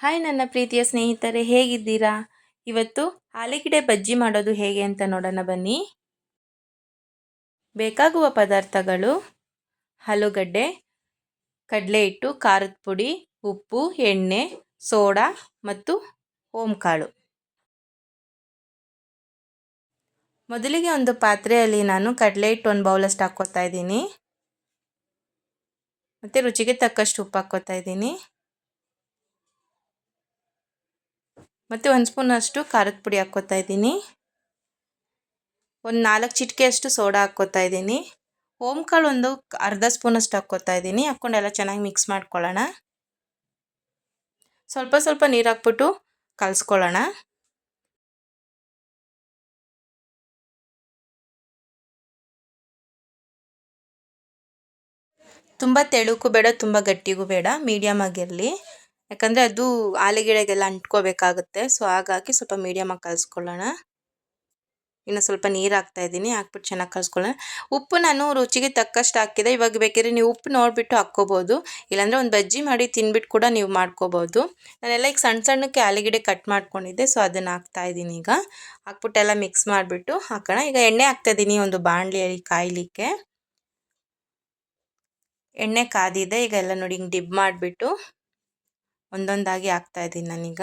Hi ನನ್ನ ಪ್ರೀತಿಯ ಸ್ನೇಹಿತರೆ, ಹೇಗಿದ್ದೀರಾ? ಇವತ್ತು ಆಲೂಗೆಡ್ಡೆ ಬಜ್ಜಿ ಮಾಡೋದು ಹೇಗೆ ಅಂತ ನೋಡೋಣ ಬನ್ನಿ. ಬೇಕಾಗುವ ಪದಾರ್ಥಗಳು ಆಲೂಗಡ್ಡೆ, ಕಡಲೆ ಹಿಟ್ಟು, ಖಾರದ ಪುಡಿ, ಉಪ್ಪು, ಎಣ್ಣೆ, ಸೋಡಾ ಮತ್ತು ಓಂಕಾಳು. ಮೊದಲಿಗೆ ಒಂದು ಪಾತ್ರೆಯಲ್ಲಿ ನಾನು ಕಡಲೆ ಹಿಟ್ಟು ಒಂದು ಬೌಲಷ್ಟು ಹಾಕ್ಕೋತಾ ಇದ್ದೀನಿ. ಮತ್ತು ರುಚಿಗೆ ತಕ್ಕಷ್ಟು ಉಪ್ಪು ಹಾಕ್ಕೋತಾ ಇದ್ದೀನಿ. ಮತ್ತು ಒಂದು ಸ್ಪೂನಷ್ಟು ಖಾರದ ಪುಡಿ ಹಾಕ್ಕೋತಾ ಇದ್ದೀನಿ. ಒಂದು ನಾಲ್ಕು ಚಿಟಿಕೆಯಷ್ಟು ಸೋಡಾ ಹಾಕ್ಕೋತಾ ಇದ್ದೀನಿ. ಓಂಕಾಳು ಒಂದು ಅರ್ಧ ಸ್ಪೂನಷ್ಟು ಹಾಕ್ಕೋತಾ ಇದ್ದೀನಿ. ಹಾಕ್ಕೊಂಡೆಲ್ಲ ಚೆನ್ನಾಗಿ ಮಿಕ್ಸ್ ಮಾಡ್ಕೊಳ್ಳೋಣ. ಸ್ವಲ್ಪ ಸ್ವಲ್ಪ ನೀರು ಹಾಕ್ಬಿಟ್ಟು ಕಲಿಸ್ಕೊಳ್ಳೋಣ. ತುಂಬ ತೆಳುಕು ಬೇಡ, ತುಂಬ ಗಟ್ಟಿಗೂ ಬೇಡ ಮೀಡಿಯಮ್ ಆಗಿರಲಿ. ಯಾಕಂದರೆ ಅದು ಆಲೂಗೆಡ್ಡೆಗೆಲ್ಲ ಅಂಟ್ಕೋಬೇಕಾಗುತ್ತೆ. ಸೊ ಹಾಗಾಗಿ ಸ್ವಲ್ಪ ಮೀಡಿಯಮಾಗಿ ಕಲಿಸ್ಕೊಳ್ಳೋಣ. ಇನ್ನು ಸ್ವಲ್ಪ ನೀರು ಹಾಕ್ತಾ ಇದ್ದೀನಿ, ಹಾಕ್ಬಿಟ್ಟು ಚೆನ್ನಾಗಿ ಕಲಿಸ್ಕೊಳ್ಳೋಣ. ಉಪ್ಪು ನಾನು ರುಚಿಗೆ ತಕ್ಕಷ್ಟು ಹಾಕಿದೆ. ಇವಾಗ ಬೇಕಿದ್ರೆ ನೀವು ಉಪ್ಪು ನೋಡಿಬಿಟ್ಟು ಹಾಕ್ಕೋಬೋದು. ಇಲ್ಲಾಂದರೆ ಒಂದು ಬಜ್ಜಿ ಮಾಡಿ ತಿನ್ಬಿಟ್ಟು ಕೂಡ ನೀವು ಮಾಡ್ಕೋಬೋದು. ನಾನೆಲ್ಲ ಈಗ ಸಣ್ಣ ಸಣ್ಣಕ್ಕೆ ಆಲೂಗೆಡ್ಡೆ ಕಟ್ ಮಾಡ್ಕೊಂಡಿದ್ದೆ. ಸೊ ಅದನ್ನು ಹಾಕ್ತಾ ಇದ್ದೀನಿ ಈಗ. ಹಾಕ್ಬಿಟ್ಟೆಲ್ಲ ಮಿಕ್ಸ್ ಮಾಡಿಬಿಟ್ಟು ಹಾಕೋಣ. ಈಗ ಎಣ್ಣೆ ಹಾಕ್ತಾ ಇದ್ದೀನಿ ಒಂದು ಬಾಣಲಿಯಲ್ಲಿ ಕಾಯಲಿಕ್ಕೆ. ಎಣ್ಣೆ ಕಾದಿದೆ. ಈಗ ಎಲ್ಲ ನೋಡಿ ಹಿಂಗೆ ಡಿಬ್ ಮಾಡಿಬಿಟ್ಟು. ಒಂದೊಂದಾಗಿ ಹಾಕ್ತಾ ಇದ್ದೀನಿ ನಾನೀಗ.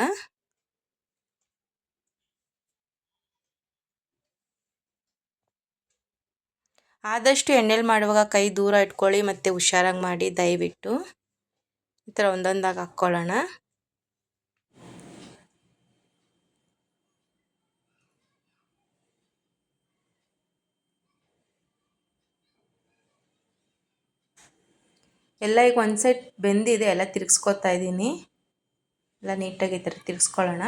ಆದಷ್ಟು ಎಣ್ಣೆಲಿ ಮಾಡುವಾಗ ಕೈ ದೂರ ಇಟ್ಕೊಳ್ಳಿ ಮತ್ತು ಹುಷಾರಾಗಿ ಮಾಡಿ ದಯವಿಟ್ಟು. ಈ ಥರ ಒಂದೊಂದಾಗಿ ಹಾಕ್ಕೊಳ್ಳೋಣ. ಎಲ್ಲ ಈಗ ಒಂದು ಸೈಡ್ ಬೆಂದಿದೆ, ಎಲ್ಲ ತಿರುಗಿಸ್ಕೊತಾ ಇದ್ದೀನಿ. ಎಲ್ಲ ನೀಟಾಗಿ ಈ ಥರ ತಿರ್ಗಿಸ್ಕೊಳ್ಳೋಣ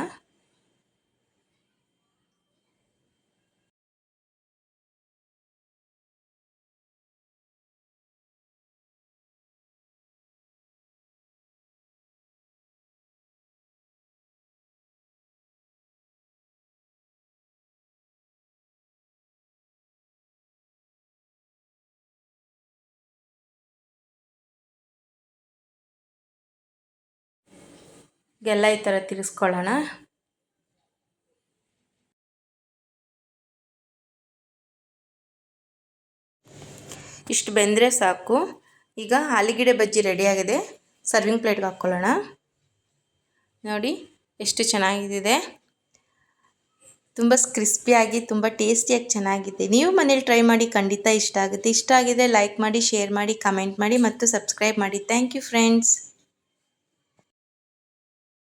ಎಲ್ಲ ಈ ಥರ ತಿರ್ಸ್ಕೊಳ್ಳೋಣ. ಇಷ್ಟು ಬೆಂದರೆ ಸಾಕು. ಈಗ ಆಲಿಗಿಡೆ ಬಜ್ಜಿ ರೆಡಿಯಾಗಿದೆ ಸರ್ವಿಂಗ್ ಪ್ಲೇಟ್ಗೆ ಹಾಕ್ಕೊಳ್ಳೋಣ. ನೋಡಿ, ಎಷ್ಟು ಚೆನ್ನಾಗಿದೆ ತುಂಬ ಕ್ರಿಸ್ಪಿಯಾಗಿ ತುಂಬ ಟೇಸ್ಟಿಯಾಗಿ ಚೆನ್ನಾಗಿದೆ. ನೀವು ಮನೇಲಿ ಟ್ರೈ ಮಾಡಿ ಖಂಡಿತ ಇಷ್ಟ ಆಗುತ್ತೆ. ಇಷ್ಟ ಆಗಿದೆ ಲೈಕ್ ಮಾಡಿ ಶೇರ್ ಮಾಡಿ ಕಮೆಂಟ್ ಮಾಡಿ ಮತ್ತು ಸಬ್ಸ್ಕ್ರೈಬ್ ಮಾಡಿ. Thank you friends